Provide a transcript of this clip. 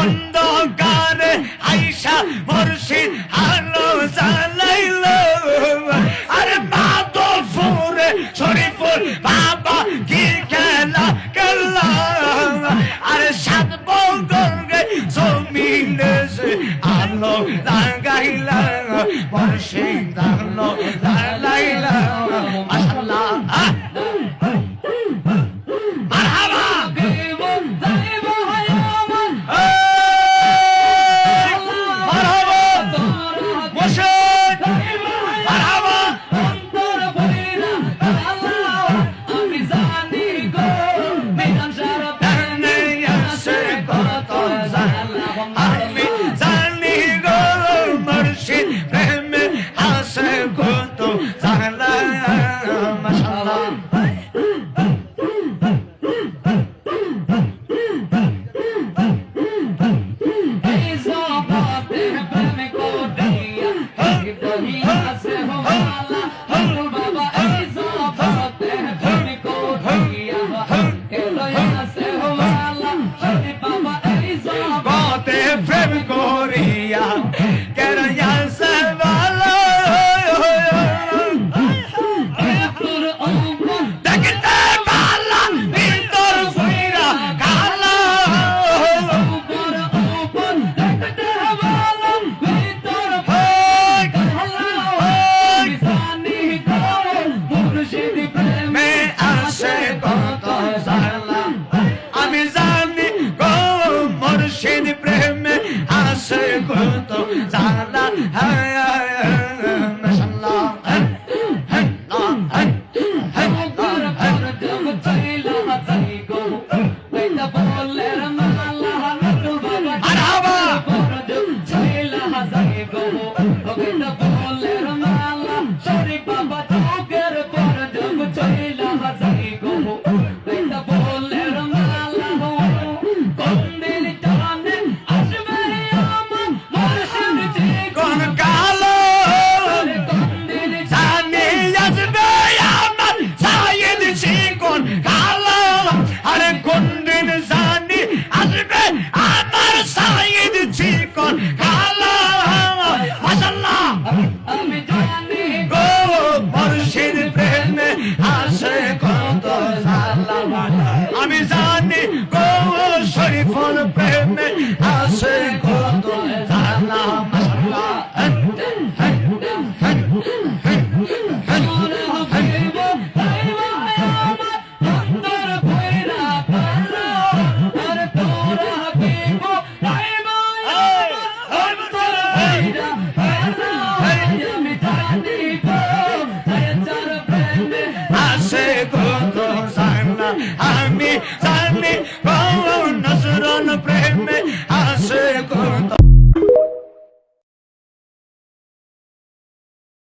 অন্ধকারে আইসা বর্ষি আলো জ্বালাইল আরে বাদল ফুরে শরীফুল বাবা কি খেলা খেলা। আরে সাত বঙ্গে জমিনে আলো লাগাইলা। বর্ষি দা फतेह प्रेम गोरी se levantam você